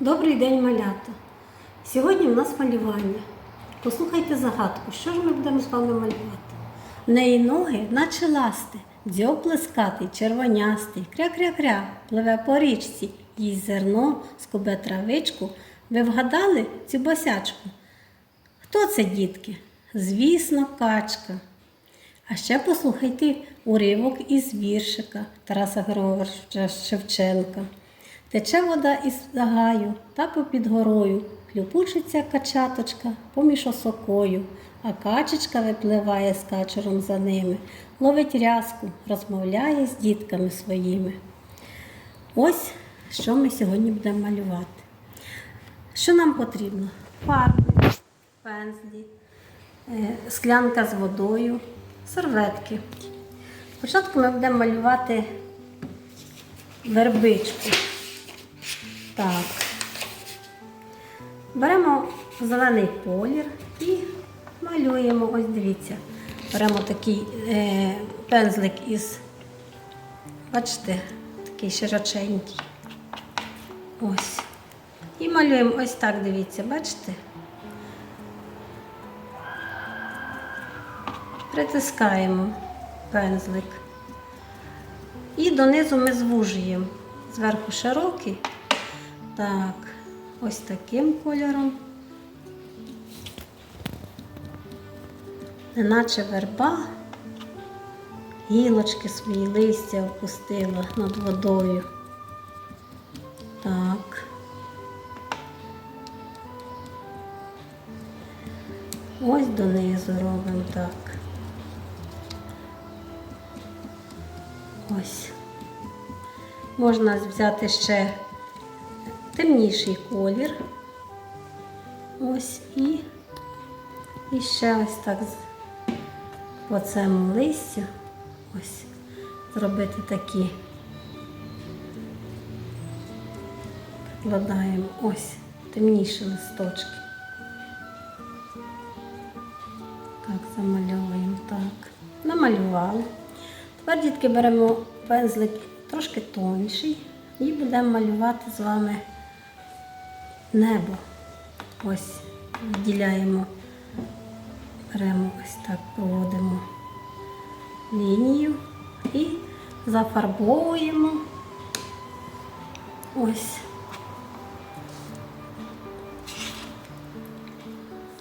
Добрий день, малята! Сьогодні в нас малювання. Послухайте загадку, що ж ми будемо з вами малювати? В неї ноги, наче ласти, дзьоб плескатий, червонястий, кря-кря-кря, пливе по річці, їсть зерно, скубе травичку. Ви вгадали цю босячку? Хто це, дітки? Звісно, качка. А ще послухайте уривок із віршика Тараса Григоровича Шевченка. Тече вода із загаю та попід горою, хлюпучиться качаточка поміж осокою, а качечка випливає з качером за ними, ловить рязку, розмовляє з дітками своїми. Ось що ми сьогодні будемо малювати. Що нам потрібно? Фарби, пензлі, е, склянка з водою, серветки. Спочатку ми будемо малювати вербичку. Так. Беремо зелений колір і малюємо, ось дивіться. Беремо такий е, пензлик із, бачите, такий широченький. Ось. І малюємо ось так, дивіться, бачите? Притискаємо пензлик. І донизу ми звужуємо. Зверху широкий. Так, ось таким кольором. Неначе верба, гілочки свої листя опустила над водою. Так. Ось донизу робимо так. Ось. Можна взяти ще темніший колір. Ось і, і ще ось так по цьому листю ось зробити такі. Прикладаємо ось темніші листочки. Так, замальовуємо так. Намалювали. Тепер, дітки, беремо пензлик трошки тонший і будемо малювати з вами небо. Ось відділяємо, беремо ось так, проводимо лінію і зафарбовуємо ось.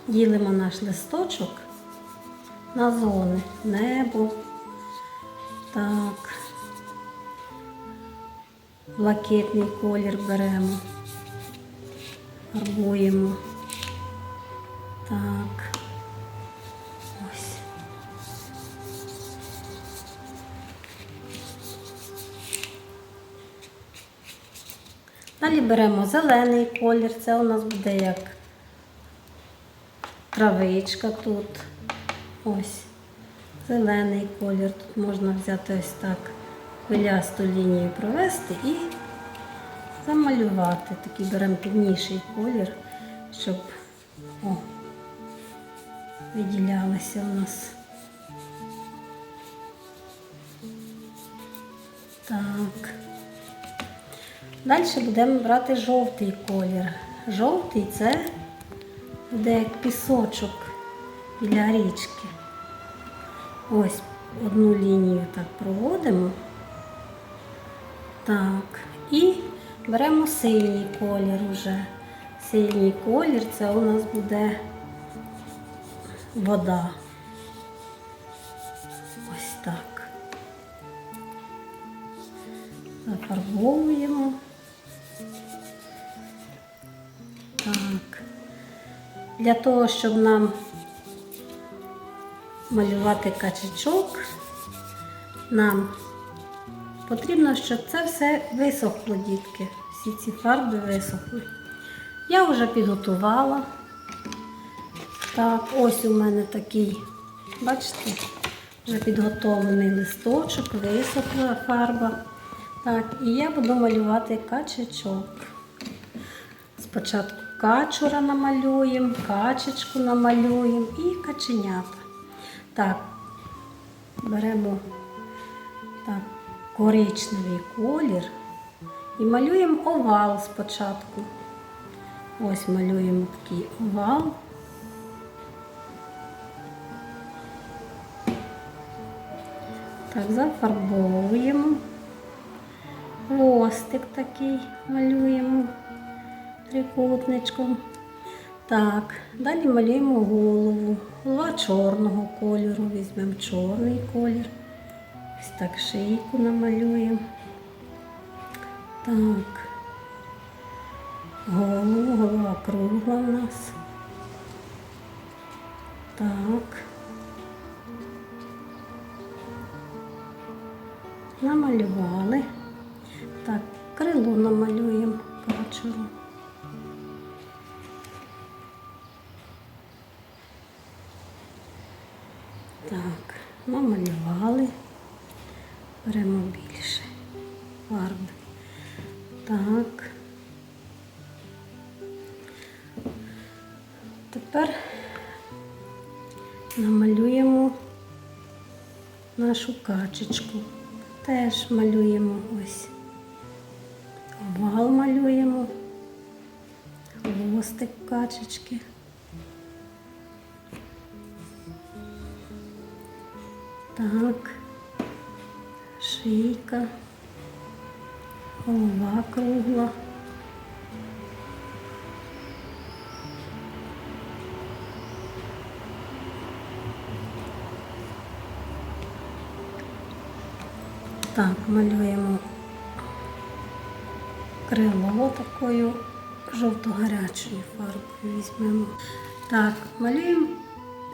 Ділимо наш листочок на зони небо. Так. Блакитний колір беремо, фарбуємо. Так. Ось. Далі беремо зелений колір, це у нас буде як травичка тут. Ось. Зелений колір. Тут можна взяти ось так хвилясту лінію провести і замалювати. Такий беремо темніший колір, щоб о, виділялося у нас. Так. Далі будемо брати жовтий колір. Жовтий це буде як пісочок біля річки. Ось одну лінію так проводимо. Так. І беремо синій колір уже. Синій колір це у нас буде вода. Ось так. Зафарбовуємо. Так. Для того, щоб нам малювати качечок, нам потрібно, щоб це все висохло, дітки. Всі ці фарби висохли. Я вже підготувала. Так, ось у мене такий, бачите, вже підготовлений листочок, висохла фарба. Так, і я буду малювати качечок. Спочатку качура намалюємо, качечку намалюємо і каченята. Так, беремо так, коричневий колір і малюємо овал спочатку. Ось малюємо такий овал. Так, зафарбовуємо. Хвостик такий малюємо трикутничком. Так, далі малюємо голову. Голова чорного кольору. Візьмемо чорний колір. Ось так шийку намалюємо. Так. Голову, голова кругла у нас. Так. Намалювали. Так, крило намалюємо качуру. Так, намалювали. Беремо більше фарби. Нашу качечку. Теж малюємо ось. Овал малюємо. Хвостик качечки. Так. Шийка. Голова кругла. Так, малюємо крило такою жовто-гарячою фарбою візьмемо. Так, малюємо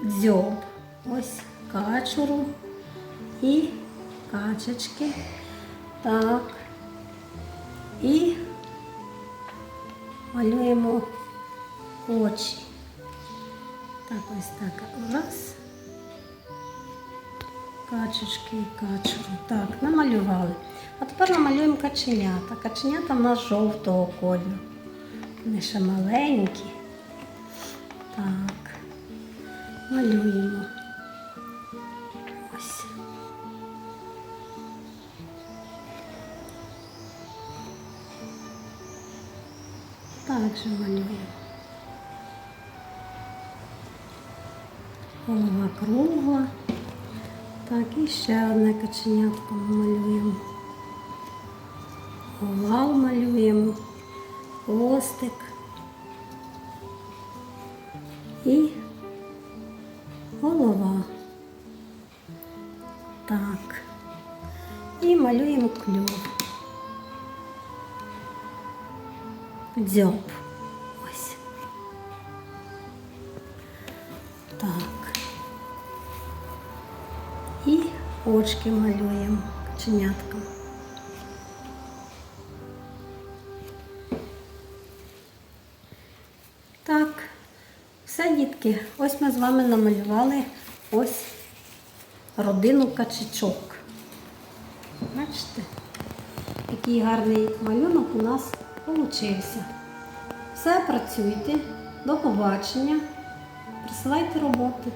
дзьоб. Ось качуру і качечки. Так. І малюємо очі. Так, ось так. Раз. Качечки і качуру. Так, намалювали. А тепер намалюємо каченята. Каченята в нас жовтого кольору. Вони ще маленькі. Так. Малюємо. Ось. Так же малюємо. Голова кругла. Так, і ще одне каченятко ми малюємо. Овал малюємо, хвостик і голова. Так. І малюємо клюв. Дзьоб. Ось. Так. Очки малюємо каченятком. Так, все, дітки. Ось ми з вами намалювали ось родину качечок. Бачите, який гарний малюнок у нас получився. Все, працюйте. До побачення. Присилайте роботи.